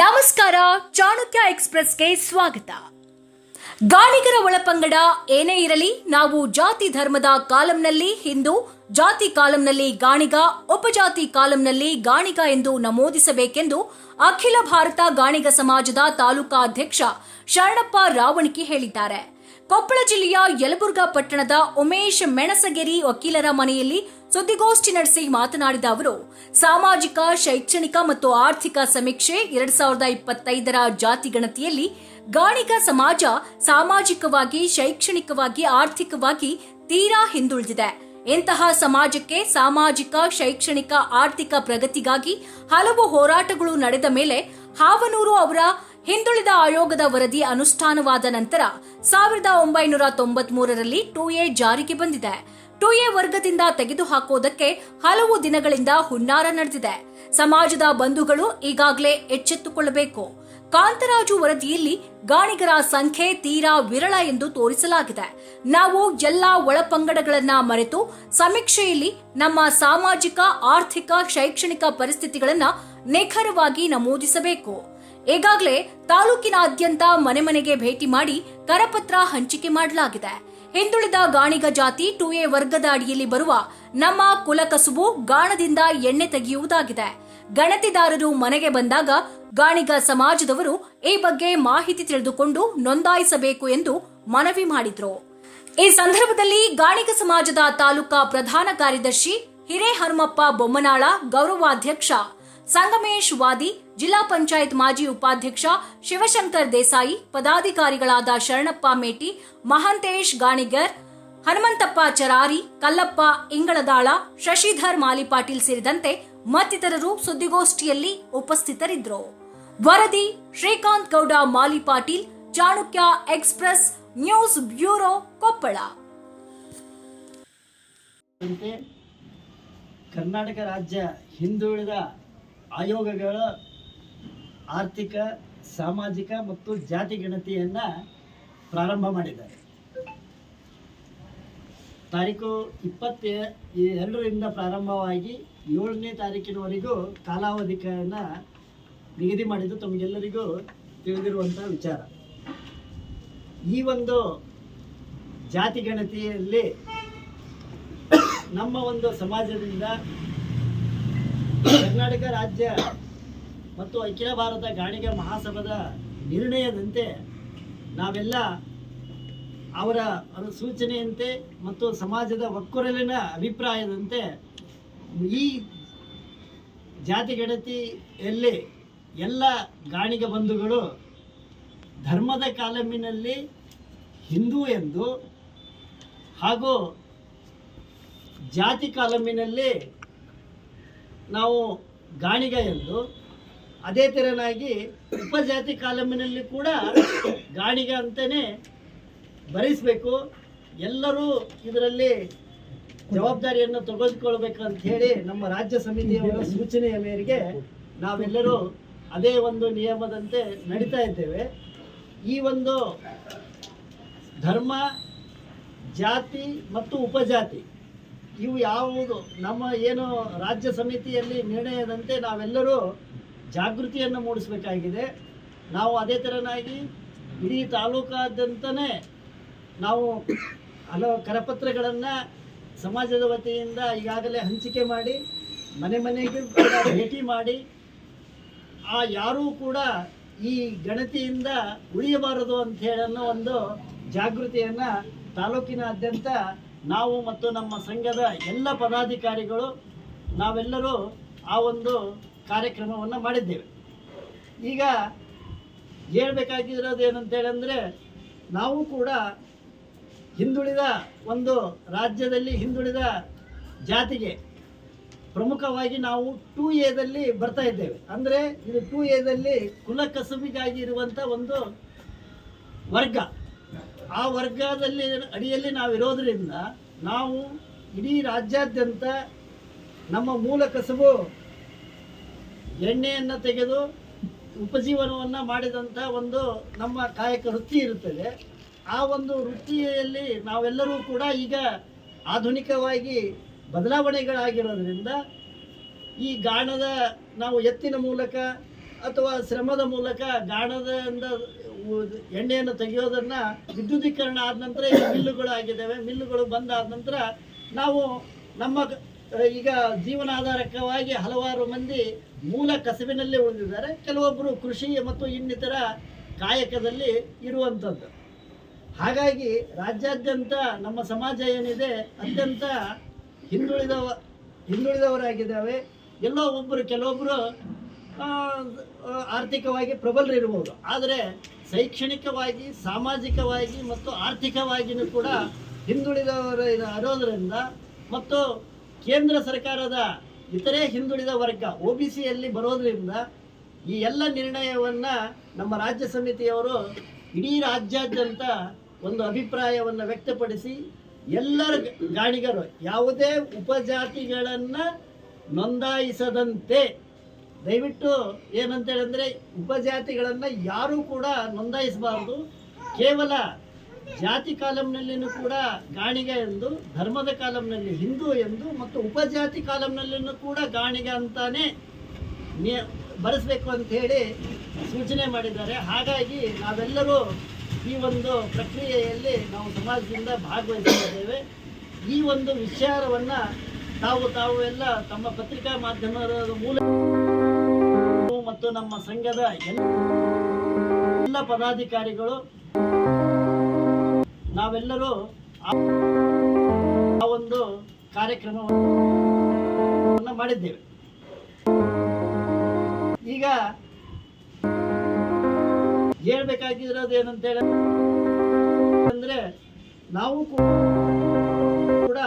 ನಮಸ್ಕಾರ, ಚಾಣಕ್ಯ ಎಕ್ಸ್ಪ್ರೆಸ್ಗೆ ಸ್ವಾಗತ. ಗಾಣಿಗರ ಒಳಪಂಗಡ ಏನೇ ಇರಲಿ, ನಾವು ಜಾತಿ ಧರ್ಮದ ಕಾಲಂನಲ್ಲಿ ಹಿಂದೂ, ಜಾತಿ ಕಾಲಂನಲ್ಲಿ ಗಾಣಿಗ, ಉಪಜಾತಿ ಕಾಲಂನಲ್ಲಿ ಗಾಣಿಗ ಎಂದು ನಮೂದಿಸಬೇಕೆಂದು ಅಖಿಲ ಭಾರತ ಗಾಣಿಗ ಸಮಾಜದ ತಾಲೂಕಾ ಅಧ್ಯಕ್ಷ ಶರಣಪ್ಪ ರಾವಣಿಕಿ ಹೇಳಿದ್ದಾರೆ. ಕೊಪ್ಪಳ ಜಿಲ್ಲೆಯ ಯಲಬುರ್ಗಾ ಪಟ್ಟಣದ ಉಮೇಶ್ ಮೆಣಸಗೆರಿ ವಕೀಲರ ಮನೆಯಲ್ಲಿ ಸುದ್ದಿಗೋಷ್ಠಿ ನಡೆಸಿ ಮಾತನಾಡಿದ ಅವರು, ಸಾಮಾಜಿಕ, ಶೈಕ್ಷಣಿಕ ಮತ್ತು ಆರ್ಥಿಕ ಸಮೀಕ್ಷೆ ಎರಡ್ ಸಾವಿರದ ಇಪ್ಪತ್ತೈದರ ಜಾತಿ ಗಣತಿಯಲ್ಲಿ ಗಾಣಿಗ ಸಮಾಜ ಸಾಮಾಜಿಕವಾಗಿ, ಶೈಕ್ಷಣಿಕವಾಗಿ, ಆರ್ಥಿಕವಾಗಿ ತೀರಾ ಹಿಂದುಳಿದಿದೆ. ಇಂತಹ ಸಮಾಜಕ್ಕೆ ಸಾಮಾಜಿಕ, ಶೈಕ್ಷಣಿಕ, ಆರ್ಥಿಕ ಪ್ರಗತಿಗಾಗಿ ಹಲವು ಹೋರಾಟಗಳು ನಡೆದ ಮೇಲೆ ಹಾವನೂರು ಅವರ ಹಿಂದುಳಿದ ಆಯೋಗದ ವರದಿ ಅನುಷ್ಠಾನವಾದ ನಂತರ ಸಾವಿರದ ಒಂಬೈನೂರ ತೊಂಬತ್ಮೂರರಲ್ಲಿ ಟೂ ಎ ಜಾರಿಗೆ ಬಂದಿದೆ. ಟೂ ಎ ವರ್ಗದಿಂದ ತೆಗೆದುಹಾಕುವುದಕ್ಕೆ ಹಲವು ದಿನಗಳಿಂದ ಹುನ್ನಾರ ನಡೆದಿದೆ. ಸಮಾಜದ ಬಂಧುಗಳು ಈಗಾಗಲೇ ಎಚ್ಚೆತ್ತುಕೊಳ್ಳಬೇಕು. ಕಾಂತರಾಜು ವರದಿಯಲ್ಲಿ ಗಾಣಿಗರ ಸಂಖ್ಯೆ ತೀರಾ ವಿರಳ ಎಂದು ತೋರಿಸಲಾಗಿದೆ. ನಾವು ಎಲ್ಲಾ ಒಳಪಂಗಡಗಳನ್ನ ಮರೆತು ಸಮೀಕ್ಷೆಯಲ್ಲಿ ನಮ್ಮ ಸಾಮಾಜಿಕ, ಆರ್ಥಿಕ, ಶೈಕ್ಷಣಿಕ ಪರಿಸ್ಥಿತಿಗಳನ್ನ ನಿಖರವಾಗಿ ನಮೂದಿಸಬೇಕು. ಈಗಾಗಲೇ ತಾಲೂಕಿನಾದ್ಯಂತ ಮನೆ ಮನೆಗೆ ಭೇಟಿ ಮಾಡಿ ಕರಪತ್ರ ಹಂಚಿಕೆ ಮಾಡಲಾಗಿದೆ. ಹಿಂದುಳಿದ ಗಾಣಿಗ ಜಾತಿ ಟು ಎ ವರ್ಗದ ಅಡಿಯಲ್ಲಿ ಬರುವ ನಮ್ಮ ಕುಲಕಸುಬು ಗಾಣದಿಂದ ಎಣ್ಣೆ ತೆಗೆಯುವುದಾಗಿದೆ. ಗಣತಿದಾರರು ಮನೆಗೆ ಬಂದಾಗ ಗಾಣಿಗ ಸಮಾಜದವರು ಈ ಬಗ್ಗೆ ಮಾಹಿತಿ ತಿಳಿದುಕೊಂಡು ನೋಂದಾಯಿಸಬೇಕು ಎಂದು ಮನವಿ ಮಾಡಿದ್ರು. ಈ ಸಂದರ್ಭದಲ್ಲಿ ಗಾಣಿಗ ಸಮಾಜದ ತಾಲೂಕಾ ಪ್ರಧಾನ ಕಾರ್ಯದರ್ಶಿ ಹಿರೇಹನುಮಪ್ಪ ಬೊಮ್ಮನಾಳ ಗೌರವಾಧ್ಯಕ್ಷ ಸಂಗಮೇಶ್ ವಾದಿ ಜಿಲ್ಲಾ ಪಂಚಾಯತ್ ಮಾಜಿ ಉಪಾಧ್ಯಕ್ಷ ಶಿವಶಂಕರ್ ದೇಸಾಯಿ, ಪದಾಧಿಕಾರಿಗಳಾದ ಶರಣಪ್ಪ ಮೇಟಿ, ಮಹಂತೇಶ್ ಗಾಣಿಗರ್, ಹನುಮಂತಪ್ಪ ಚರಾರಿ, ಕಲ್ಲಪ್ಪ ಇಂಗಳದಾಳ, ಶಶಿಧರ್ ಮಾಲಿಪಾಟೀಲ್ ಸೇರಿದಂತೆ ಮತ್ತಿತರರು ಸುದ್ದಿಗೋಷ್ಠಿಯಲ್ಲಿ ಉಪಸ್ಥಿತರಿದ್ದರು. ವರದಿ, Srikanth Gowda Malipatil, Chanakya express news bureau Koppal. Karnataka ರಾಜ್ಯ ಹಿಂದುಳಿದ ಆಯೋಗಗಳ ಆರ್ಥಿಕ, ಸಾಮಾಜಿಕ ಮತ್ತು ಜಾತಿ ಗಣತಿಯನ್ನು ಪ್ರಾರಂಭ ಮಾಡಿದ್ದಾರೆ. ತಾರೀಕು ಇಪ್ಪತ್ತ ಎರಡರಿಂದ ಪ್ರಾರಂಭವಾಗಿ ಏಳನೇ ತಾರೀಕಿನವರೆಗೂ ಕಾಲಾವಧಿಯನ್ನು ನಿಗದಿ ಮಾಡಿದ್ದು ತಮಗೆಲ್ಲರಿಗೂ ತಿಳಿದಿರುವಂಥ ವಿಚಾರ. ಈ ಒಂದು ಜಾತಿ ಗಣತಿಯಲ್ಲಿ ನಮ್ಮ ಒಂದು ಸಮಾಜದಿಂದ ಕರ್ನಾಟಕ ರಾಜ್ಯ ಮತ್ತು ಅಖಿಲ ಭಾರತ ಗಾಣಿಗ ಮಹಾಸಭಾದ ನಿರ್ಣಯದಂತೆ ನಾವೆಲ್ಲ ಅವರ ಸೂಚನೆಯಂತೆ ಮತ್ತು ಸಮಾಜದ ಒಕ್ಕೊರಲಿನ ಅಭಿಪ್ರಾಯದಂತೆ ಈ ಜಾತಿ ಗಣತಿಯಲ್ಲಿ ಎಲ್ಲ ಗಾಣಿಗ ಬಂಧುಗಳು ಧರ್ಮದ ಕಾಲಮಿನಲ್ಲಿ ಹಿಂದೂ ಎಂದು ಹಾಗೂ ಜಾತಿ ಕಾಲಮಿನಲ್ಲಿ ನಾವು ಗಾಣಿಗ ಎಂದು ಅದೇ ತೆರನಾಗಿ ಉಪಜಾತಿ ಕಾಲಮಿನಲ್ಲಿ ಕೂಡ ಗಾಣಿಗ ಅಂತಲೇ ಭರಿಸಬೇಕು ಎಲ್ಲರೂ ಇದರಲ್ಲಿ ಜವಾಬ್ದಾರಿಯನ್ನು ತೆಗೆದುಕೊಳ್ಬೇಕು ಅಂತ ಹೇಳಿ ನಮ್ಮ ರಾಜ್ಯ ಸಮಿತಿಯವರ ಸೂಚನೆಯ ಮೇರೆಗೆ ನಾವೆಲ್ಲರೂ ಅದೇ ಒಂದು ನಿಯಮದಂತೆ ನಡೀತಾ ಇದ್ದೇವೆ. ಈ ಒಂದು ಧರ್ಮ, ಜಾತಿ ಮತ್ತು ಉಪಜಾತಿ ಇವು ಯಾವುದು? ನಮ್ಮ ಏನು ರಾಜ್ಯ ಸಮಿತಿಯಲ್ಲಿ ನಿರ್ಣಯದಂತೆ ನಾವೆಲ್ಲರೂ ಜಾಗೃತಿಯನ್ನು ಮೂಡಿಸಬೇಕಾಗಿದೆ. ನಾವು ಅದೇ ಥರನಾಗಿ ಇಡೀ ತಾಲೂಕಾದ್ಯಂತನೇ ನಾವು ಹಲವು ಕರಪತ್ರಗಳನ್ನು ಸಮಾಜದ ವತಿಯಿಂದ ಈಗಾಗಲೇ ಹಂಚಿಕೆ ಮಾಡಿ, ಮನೆ ಮನೆಗೂ ಭೇಟಿ ಮಾಡಿ, ಆ ಯಾರೂ ಕೂಡ ಈ ಗಣತಿಯಿಂದ ಉಳಿಯಬಾರದು ಅಂತ ಹೇಳೋ ಒಂದು ಜಾಗೃತಿಯನ್ನು ತಾಲೂಕಿನಾದ್ಯಂತ ನಾವು ಮತ್ತು ನಮ್ಮ ಸಂಘದ ಎಲ್ಲ ಪದಾಧಿಕಾರಿಗಳು ನಾವೆಲ್ಲರೂ ಆ ಒಂದು ಕಾರ್ಯಕ್ರಮವನ್ನು ಮಾಡಿದ್ದೇವೆ. ಈಗ ಹೇಳಬೇಕಾಗಿರೋದು ಏನಂತೇಳಿ ಅಂದರೆ ನಾವು ಕೂಡ ಹಿಂದುಳಿದ ಒಂದು ರಾಜ್ಯದಲ್ಲಿ ಹಿಂದುಳಿದ ಜಾತಿಗೆ ಪ್ರಮುಖವಾಗಿ ನಾವು ಟೂ ಎದಲ್ಲಿ ಬರ್ತಾ ಇದ್ದೇವೆ. ಅಂದರೆ ಇದು ಟೂ ಎದಲ್ಲಿ ಕುಲ ಕಸುಬಿಗಾಗಿ ಇರುವಂಥ ಒಂದು ವರ್ಗ. ಆ ವರ್ಗದಲ್ಲಿ ಅಡಿಯಲ್ಲಿ ನಾವು ಇರೋದ್ರಿಂದ ನಾವು ಇಡೀ ರಾಜ್ಯಾದ್ಯಂತ ನಮ್ಮ ಮೂಲ ಕಸಬು ಎಣ್ಣೆಯನ್ನು ತೆಗೆದು ಉಪಜೀವನವನ್ನು ಮಾಡಿದಂಥ ಒಂದು ನಮ್ಮ ಕಾಯಕ ವೃತ್ತಿ ಇರುತ್ತದೆ. ಆ ಒಂದು ವೃತ್ತಿಯಲ್ಲಿ ನಾವೆಲ್ಲರೂ ಕೂಡ ಈಗ ಆಧುನಿಕವಾಗಿ ಬದಲಾವಣೆಗಳಾಗಿರೋದ್ರಿಂದ ಈ ಗಾಣದ ನಾವು ಎತ್ತಿನ ಮೂಲಕ ಅಥವಾ ಶ್ರಮದ ಮೂಲಕ ಗಾಣದಿಂದ ಎಣ್ಣೆಯನ್ನು ತೆಗೆಯೋದನ್ನ ವಿದ್ಯುದೀಕರಣ ಆದ ನಂತರ ಈಗ ಮಿಲ್ಲುಗಳು ಆಗಿದ್ದಾವೆ. ಮಿಲ್ಲುಗಳು ಬಂದಾದ ನಂತರ ನಾವು ನಮ್ಮ ಈಗ ಜೀವನಾಧಾರಕವಾಗಿ ಹಲವಾರು ಮಂದಿ ಮೂಲ ಕಸಬಿನಲ್ಲೇ ಉಳಿದಿದ್ದಾರೆ. ಕೆಲವೊಬ್ಬರು ಕೃಷಿ ಮತ್ತು ಇನ್ನಿತರ ಕಾಯಕದಲ್ಲಿ ಇರುವಂಥದ್ದು. ಹಾಗಾಗಿ ರಾಜ್ಯಾದ್ಯಂತ ನಮ್ಮ ಸಮಾಜ ಏನಿದೆ, ಅತ್ಯಂತ ಹಿಂದುಳಿದವ, ಹಿಂದುಳಿದವರಾಗಿದ್ದಾವೆ. ಎಲ್ಲೋ ಒಬ್ಬರು ಕೆಲವೊಬ್ಬರು ಆರ್ಥಿಕವಾಗಿ ಪ್ರಬಲರಿರ್ಬೋದು. ಆದರೆ ಶೈಕ್ಷಣಿಕವಾಗಿ, ಸಾಮಾಜಿಕವಾಗಿ ಮತ್ತು ಆರ್ಥಿಕವಾಗಿಯೂ ಕೂಡ ಹಿಂದುಳಿದವರ ಇರೋದರಿಂದ ಮತ್ತು ಕೇಂದ್ರ ಸರ್ಕಾರದ ಇತರೆ ಹಿಂದುಳಿದ ವರ್ಗ ಒ ಬಿ ಸಿಯಲ್ಲಿ ಬರೋದ್ರಿಂದ ಈ ಎಲ್ಲ ನಿರ್ಣಯವನ್ನು ನಮ್ಮ ರಾಜ್ಯ ಸಮಿತಿಯವರು ಇಡೀ ರಾಜ್ಯಾದ್ಯಂತ ಒಂದು ಅಭಿಪ್ರಾಯವನ್ನು ವ್ಯಕ್ತಪಡಿಸಿ ಎಲ್ಲರ ಗಾಣಿಗರು ಯಾವುದೇ ಉಪಜಾತಿಗಳನ್ನು ನೋಂದಾಯಿಸದಂತೆ ದಯವಿಟ್ಟು ಏನಂತೇಳಿದ್ರೆ ಉಪಜಾತಿಗಳನ್ನು ಯಾರೂ ಕೂಡ ನೋಂದಾಯಿಸಬಾರ್ದು. ಕೇವಲ ಜಾತಿ ಕಾಲಂನಲ್ಲಿನೂ ಕೂಡ ಗಾಣಿಗ ಎಂದು, ಧರ್ಮದ ಕಾಲಂನಲ್ಲಿ ಹಿಂದೂ ಎಂದು ಮತ್ತು ಉಪಜಾತಿ ಕಾಲಂನಲ್ಲಿನೂ ಕೂಡ ಗಾಣಿಗ ಅಂತಾನೆ ಬರೆಸಬೇಕು ಅಂತ ಹೇಳಿ ಸೂಚನೆ ಮಾಡಿದ್ದಾರೆ. ಹಾಗಾಗಿ ನಾವೆಲ್ಲರೂ ಈ ಒಂದು ಪ್ರಕ್ರಿಯೆಯಲ್ಲಿ ನಾವು ಸಮಾಜದಿಂದ ಭಾಗವಹಿಸಿದ್ದೇವೆ ಈ ಒಂದು ವಿಚಾರವನ್ನು ತಾವು ತಾವು ಎಲ್ಲ ತಮ್ಮ ಪತ್ರಿಕಾ ಮಾಧ್ಯಮದ ಮೂಲಕ ಮತ್ತು ನಮ್ಮ ಸಂಘದ ಎಲ್ಲ ಪದಾಧಿಕಾರಿಗಳು, ನಾವೆಲ್ಲರೂ ಆ ಒಂದು ಕಾರ್ಯಕ್ರಮವನ್ನು ಮಾಡಿದ್ದೇವೆ. ಈಗ ಹೇಳ್ಬೇಕಾಗಿರೋದು ಏನಂತೇಳಿ ಅಂದ್ರೆ ನಾವು ಕೂಡ